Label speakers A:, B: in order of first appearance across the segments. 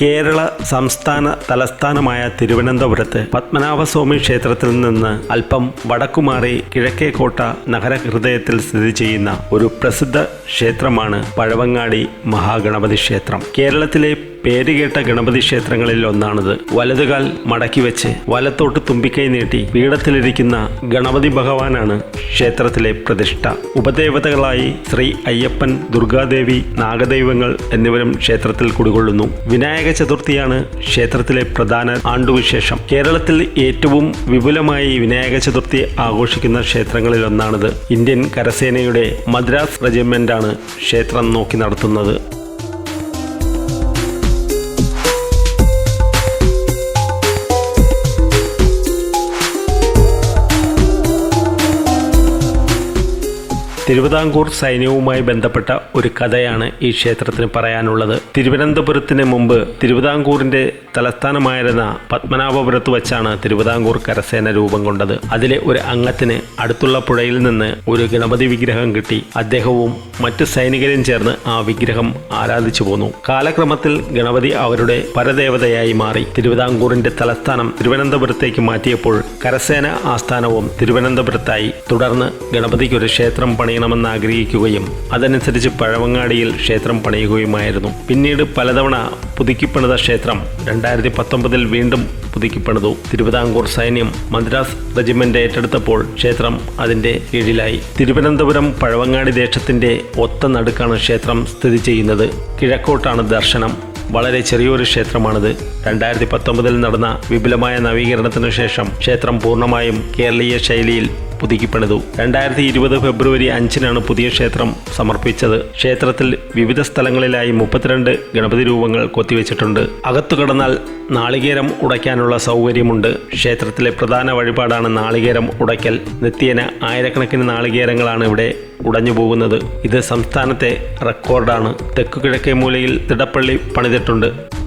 A: കേരള സംസ്ഥാന തലസ്ഥാനമായ തിരുവനന്തപുരത്ത് പത്മനാഭസ്വാമി ക്ഷേത്രത്തിൽ നിന്ന് അല്പം വടക്കുമാറി കിഴക്കേക്കോട്ട നഗരഹൃദയത്തിൽ സ്ഥിതി ചെയ്യുന്ന ഒരു പ്രസിദ്ധ ക്ഷേത്രമാണ് പഴവങ്ങാടി മഹാഗണപതി ക്ഷേത്രം. കേരളത്തിലെ പേരുകേട്ട ഗണപതി ക്ഷേത്രങ്ങളിൽ ഒന്നാണിത്. വലതുകാൽ മടക്കി വെച്ച് വലത്തോട്ട് തുമ്പിക്കൈ നീട്ടി പീഠത്തിലിരിക്കുന്ന ഗണപതി ഭഗവാനാണ് ക്ഷേത്രത്തിലെ പ്രതിഷ്ഠ. ഉപദേവതകളായി ശ്രീ അയ്യപ്പൻ ദുർഗാദേവി നാഗദൈവങ്ങൾ എന്നിവരും ക്ഷേത്രത്തിൽ കുടികൊള്ളുന്നു. വിനായക ചതുർത്ഥിയാണ് ക്ഷേത്രത്തിലെ പ്രധാന ആണ്ടുവിശേഷം. കേരളത്തിൽ ഏറ്റവും വിപുലമായി വിനായക ചതുർത്ഥി ആഘോഷിക്കുന്ന ക്ഷേത്രങ്ങളിൽ ഒന്നാണിത് ഇന്ത്യൻ കരസേനയുടെ മദ്രാസ് റെജിമെന്റാണ് ക്ഷേത്രം നോക്കി നടത്തുന്നത്. തിരുവിതാംകൂർ സൈന്യവുമായി ബന്ധപ്പെട്ട ഒരു കഥയാണ് ഈ ക്ഷേത്രത്തിന് പറയാനുള്ളത്. തിരുവനന്തപുരത്തിന് മുമ്പ് തിരുവിതാംകൂറിന്റെ തലസ്ഥാനമായിരുന്ന പത്മനാഭപുരത്ത് വച്ചാണ് തിരുവിതാംകൂർ കരസേന രൂപം കൊണ്ടത്. അതിലെ ഒരു അംഗത്തിന് അടുത്തുള്ള പുഴയിൽ നിന്ന് ഒരു ഗണപതി വിഗ്രഹം കിട്ടി. അദ്ദേഹവും മറ്റ് സൈനികരും ചേർന്ന് ആ വിഗ്രഹം ആരാധിച്ചു പോന്നു. കാലക്രമത്തിൽ ഗണപതി അവരുടെ പരദേവതയായി മാറി. തിരുവിതാംകൂറിന്റെ തലസ്ഥാനം തിരുവനന്തപുരത്തേക്ക് മാറ്റിയപ്പോൾ കരസേന ആസ്ഥാനവും തിരുവനന്തപുരത്തായി. തുടർന്ന് ഗണപതിക്ക് ഒരു ക്ഷേത്രം പണിയണമെന്ന് ആഗ്രഹിക്കുകയും അതനുസരിച്ച് പഴവങ്ങാടിയിൽ ക്ഷേത്രം പണിയുകയുമായിരുന്നു. പിന്നീട് പലതവണ പുതുക്കിപ്പണിത ക്ഷേത്രം രണ്ടായിരത്തി പത്തൊമ്പതിൽ വീണ്ടും പുതുക്കിപ്പണിതു. തിരുവിതാംകൂർ സൈന്യം മദ്രാസ് റെജിമെന്റ് ഏറ്റെടുത്തപ്പോൾ ക്ഷേത്രം അതിന്റെ കീഴിലായി. തിരുവനന്തപുരം പഴവങ്ങാടി ദേശത്തിന്റെ ഒത്ത നടുക്കാണ് ക്ഷേത്രം സ്ഥിതി ചെയ്യുന്നത്. കിഴക്കോട്ടാണ് ദർശനം. വളരെ ചെറിയൊരു ക്ഷേത്രമാണിത്. രണ്ടായിരത്തി പത്തൊമ്പതിൽ നടന്ന വിപുലമായ നവീകരണത്തിനു ശേഷം ക്ഷേത്രം പൂർണമായും കേരളീയ ശൈലിയിൽ പുതുക്കിപ്പണിതു. രണ്ടായിരത്തി ഇരുപത് ഫെബ്രുവരി അഞ്ചിനാണ് പുതിയ ക്ഷേത്രം സമർപ്പിച്ചത്. ക്ഷേത്രത്തിൽ വിവിധ സ്ഥലങ്ങളിലായി മുപ്പത്തിരണ്ട് ഗണപതി രൂപങ്ങൾ കൊത്തിവെച്ചിട്ടുണ്ട്. അകത്തു കടന്നാൽ നാളികേരം ഉടയ്ക്കാനുള്ള സൗകര്യമുണ്ട്. ക്ഷേത്രത്തിലെ പ്രധാന വഴിപാടാണ് നാളികേരം ഉടയ്ക്കൽ. നിത്യേന ആയിരക്കണക്കിന് നാളികേരങ്ങളാണ് ഇവിടെ ഉടഞ്ഞു പോകുന്നത് ഇത് സംസ്ഥാനത്തെ റെക്കോർഡാണ്. തെക്കു കിഴക്കേ മൂലയിൽ തിടപ്പള്ളി പണിതിട്ടുണ്ട്.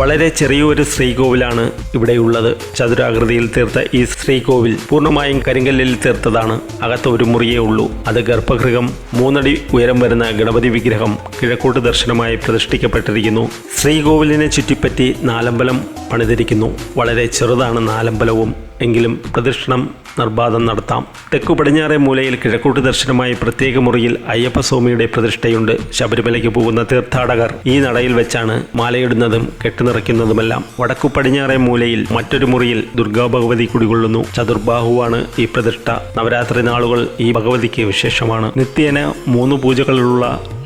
A: വളരെ ചെറിയൊരു ശ്രീകോവിലാണ് ഇവിടെയുള്ളത്. ചതുരാകൃതിയിൽ തീർത്ത ഈ ശ്രീകോവിൽ പൂർണമായും കരിങ്കല്ലിൽ തീർത്തതാണ്. അകത്ത് ഒരു മുറിയേ ഉള്ളൂ. അത് ഗർഭഗൃഹം മൂന്നടി ഉയരം വരുന്ന ഗണപതി വിഗ്രഹം കിഴക്കോട്ട് ദർശനമായി പ്രതിഷ്ഠിക്കപ്പെട്ടിരിക്കുന്നു. ശ്രീകോവിലിനെ ചുറ്റിപ്പറ്റി നാലമ്പലം പണിതിരിക്കുന്നു. വളരെ ചെറുതാണ് നാലമ്പലവും. എങ്കിലും പ്രദക്ഷിണം നിർബാധം നടത്താം. തെക്കു പടിഞ്ഞാറെ മൂലയിൽ കിഴക്കോട്ട് ദർശനമായി പ്രത്യേക മുറിയിൽ അയ്യപ്പസ്വാമിയുടെ പ്രതിഷ്ഠയുണ്ട്. ശബരിമലയ്ക്ക് പോകുന്ന തീർത്ഥാടകർ ഈ നടയിൽ വെച്ചാണ് മാലയിടുന്നതും കെട്ടുനിറയ്ക്കുന്നതുമെല്ലാം. വടക്കു പടിഞ്ഞാറെ മൂലയിൽ മറ്റൊരു മുറിയിൽ ദുർഗാ ഭഗവതി കുടികൊള്ളുന്നു. ചതുർബാഹുവാണ് ഈ പ്രതിഷ്ഠ. നവരാത്രി നാളുകൾ ഈ ഭഗവതിക്ക് വിശേഷമാണ്. നിത്യേന മൂന്ന് പൂജകളുള്ള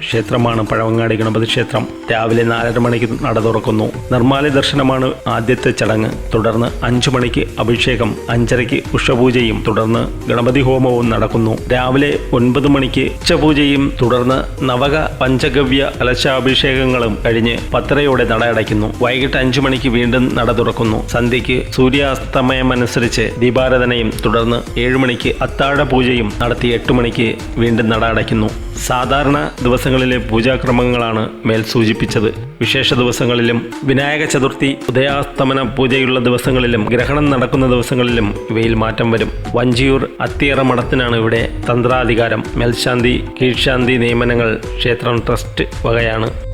A: ക്ഷേത്രമാണ് പഴവങ്ങാടി ഗണപതി ക്ഷേത്രം. രാവിലെ നാലര മണിക്ക് നട തുറക്കുന്നു. നിർമ്മാല്യ ദർശനമാണ് ആദ്യത്തെ ചടങ്ങ്. തുടർന്ന് അഞ്ചു മണിക്ക് അഭിഷേകം അഞ്ചരയ്ക്ക് ഉഷപൂജയും തുടർന്ന് ഗണപതി ഹോമവും നടക്കുന്നു. രാവിലെ ഒൻപത് മണിക്ക് ഉച്ചപൂജയും തുടർന്ന് നവക പഞ്ചഗവ്യ കലശാഭിഷേകങ്ങളും കഴിഞ്ഞ് പത്തരയോടെ നട അടയ്ക്കുന്നു. വൈകിട്ട് അഞ്ചു മണിക്ക് വീണ്ടും നട തുറക്കുന്നു. സന്ധ്യയ്ക്ക് സൂര്യാസ്തമയമനുസരിച്ച് ദീപാരാധനയും തുടർന്ന് ഏഴുമണിക്ക് അത്താഴ പൂജയും നടത്തി എട്ട് മണിക്ക് വീണ്ടും നട അടയ്ക്കുന്നു. സാധാരണ ദിവസങ്ങളിലെ പൂജാക്രമങ്ങളാണ് മേൽ സൂചിപ്പിച്ചത്. വിശേഷ ദിവസങ്ങളിലും വിനായക ചതുർത്ഥി ഉദയാസ്തമന പൂജയുള്ള ദിവസങ്ങളിലും ഗ്രഹണം നടക്കുന്ന ദിവസങ്ങളിലും ഇവയിൽ മാറ്റം വരും. വഞ്ചിയൂർ അത്തിയറ മഠത്തിനാണ് ഇവിടെ തന്ത്രാധികാരം. മേൽശാന്തി കീഴ്ശാന്തി നിയമനങ്ങൾ ക്ഷേത്രം ട്രസ്റ്റ് വകയാണ്.